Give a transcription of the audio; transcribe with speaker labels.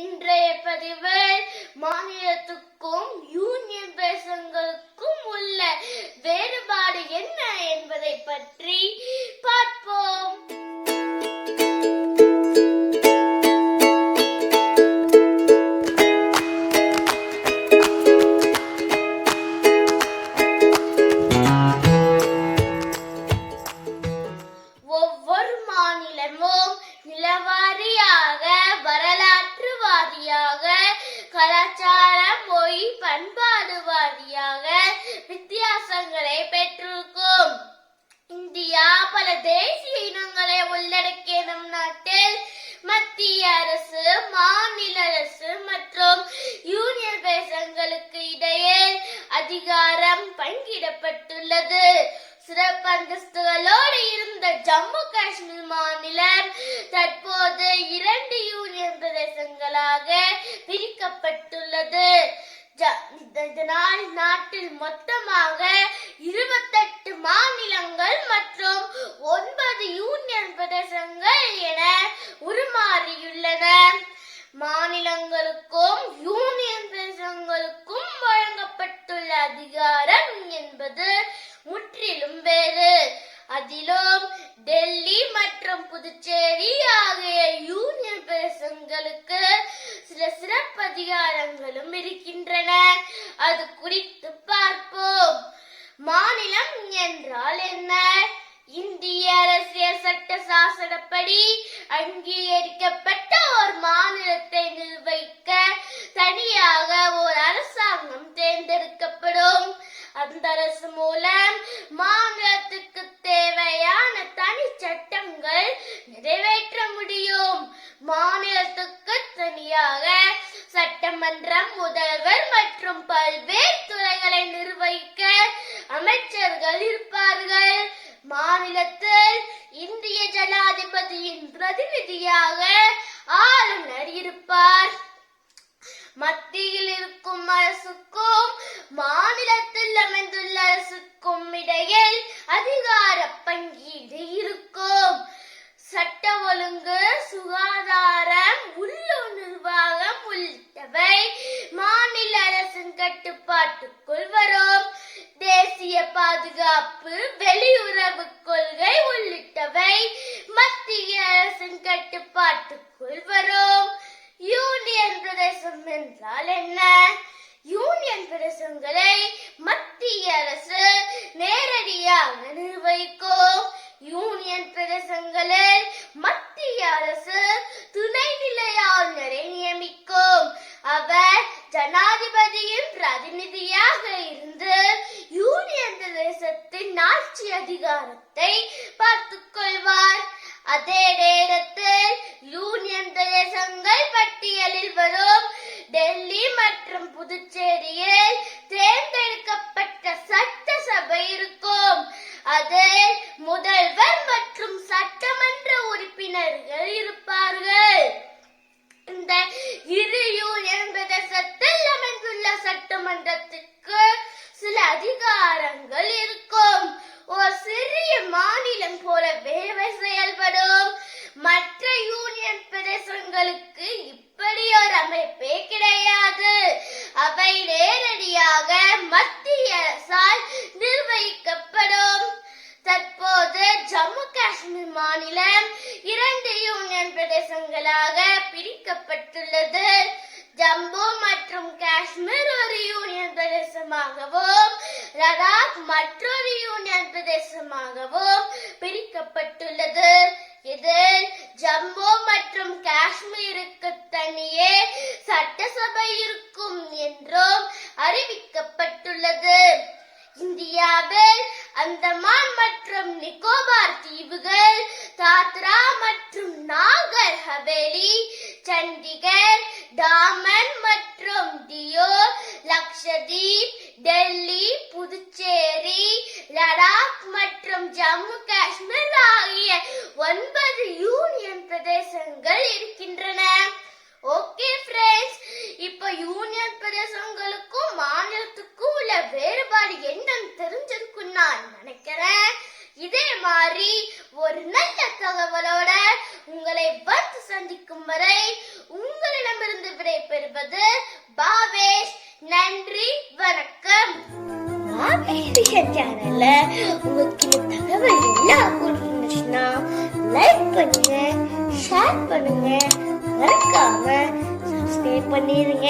Speaker 1: இன்றைய பதிவு மாநிலத்துக்கும் யூனியன் பிரதேசங்களுக்கும் உள்ள வேறுபாடு என்ன என்பதை பற்றி பார்ப்போம். ஒவ்வொரு மாநிலமும் நிலவாரியாக வாதியாக வாரியாக கலாச்சார மொழி பண்பாடு வாதியாக வித்தியாசங்களை பெற்றிருக்கும். இந்தியா பல தேசிய இனங்களை உள்ளடக்கிய நம் நாட்டில் மத்திய அரசு மாநில அரசு மற்றும் யூனியன் பிரதேசங்களுக்கு இடையே அதிகாரம் பங்கிடப்பட்டுள்ளது. சிறப்பு அந்தஸ்துகளோடு இருந்த ஜம்மு காஷ்மீர் மாநிலம் தற்போது இரண்டு பிரதேசங்களாக பிரிக்கப்பட்டுள்ளது. இதனால் நாட்டில் மொத்தமாக இருபத்தி மாநிலங்கள் மற்றும் ஒன்பது யூனியன் பிரதேசங்கள் என உருமாறியுள்ளன மாநிலங்களுக்கும் யூனியன் பிரதேசங்களுக்கும் வழங்கப்பட்டுள்ள அதிகாரம் என்பது முற்றிலும் வேறு அதிலும் டெல்லி மற்றும் புதுச்சேரி ஆகிய யூனியன் பிரதேசங்களுக்கு சில சிறப்பு அதிகாரங்களும் இருக்கின்றன அது குறித்து பார்ப்போம். மாநிலம் என்றால் என்ன? இந்திய அரசியல் சட்ட சாசனப்படி அங்கீகரிக்கப்பட்ட ஒரு மாநிலத்தை நிர்வகிக்க தனியாக ஒரு அரசாங்கம் தேர்ந்தெடுக்கப்படும். அந்த அரசு மூலம் மாநிலத்துக்கு தேவையான தனி சட்டங்கள் நிறைவேற்ற முடியும். மாநிலத்துக்கு தனியாக சட்டமன்றம் முதல்வர் மற்றும் பல்வேறு துறைகளை நிர்வகிக்க அமைச்சர்கள் இருப்பார்கள். மாநிலத்தில் இந்திய ஜனாதிபதியின் பிரதிநிதியாக ஆளுநர் இருப்பார். மத்தியில் இருக்கும் அரசுக்கும் மாநிலத்தில் அமைந்துள்ள அரசுக்கும் இடையில் அதிகார பங்கீடு இருக்கும். சட்ட ஒழுங்கு சுகாதார உள்ளூர் நிர்வாகம் உள்ளிட்டவை மாநில அரசின் கட்டுப்பாட்டுக்குள் வரும் தேசிய பாதுகாப்பு வெளியுறவு கொள்கை உள்ளிட்டவை மத்திய அரசின் கட்டுப்பாட்டுக்குள் வரும். யூனியன் பிரதேசம் என்றால் என்ன? யூனியன் பிரதேசங்களை மத்திய அரசு நேரடியாக நிர்வகிக்கும். யூனியன் பிரதேசங்களை மத்திய அரசு துணைநிலை ஆளுநரை நியமிக்கும் அவர் ஜனாதிபதியின் பிரதிநிதியாக இருந்து யூனியன் பிரதேசத்தின் ஆட்சி அதிகாரத்தை பார்த்துக் கொள்வார் அதே நேரத்தில் யூனியன் பிரதேசங்கள் பட்டியலில் வரும். டெல்லி மற்றும் புதுச்சேரியில் தேர்ந்தெடுக்கப்பட்ட சட்டசபை இருக்கும். அதில் முதல்வர் மற்றும் சட்டமன்ற உறுப்பினர்கள் இருப்பார்கள். இந்த இரு யூனியன் பிரதேசத்தில் அமைந்துள்ள சட்டமன்றத்திற்கு சில அதிகாரங்கள் இருக்கும் ஒரு சிறிய மாநிலம் போல வேலை செயல்படும் மற்ற யூனியன் பிரதேசங்களுக்கு இப்படி ஒரு அமைப்பே கிடையாது அவை நேரடியாக மத்திய அரசால் நிர்வகிக்கப்படும் தற்போது ஜம்மு காஷ்மீர் மாநிலம் இரண்டு யூனியன் பகுதிகளாக பிரிக்கப்பட்டுள்ளது. ஜம்மு மற்றும் காஷ்மீர் ஒரு யூனியன் பிரதேசமாகவும் லடாக் மற்றொரு யூனியன் பிரதேசமாகவும் பிரிக்கப்பட்டுள்ளது. இதில் ஜம்மு மற்றும் காஷ்மீருக்கு தனியே சட்டசபை இருக்கும் என்றும் அறிவிக்கப்பட்டுள்ளது. இந்தியாவில் அந்தமான் மற்றும் நிக்கோபார் தீவுகள் தாத்ரா மற்றும் நாக் ஹவேலி சண்டிகர் டாமன் மற்றும் டியோ லக்ஷதீப் டெல்லி புதுச்சேரி லடாக் மற்றும் ஜம்மு காஷ்மீர் ஆகிய ஒன்பது யூனியன் பிரதேசங்கள் இருக்கின்றன. ஓகே ஃப்ரெண்ட்ஸ் இப்போ யூனியன் பிரதேசம் வரை உங்களிடமிருந்து சொன்னது பாவேஷ். நன்றி வணக்கம். சேனல்ல உங்களுக்கு இந்த தகவல் எல்லாம் கொடுத்துருந்துச்சுன்னா லைக் பண்ணுங்க ஷேர் பண்ணுங்க. மறக்காம சப்ஸ்கிரைப் பண்ணிருங்க.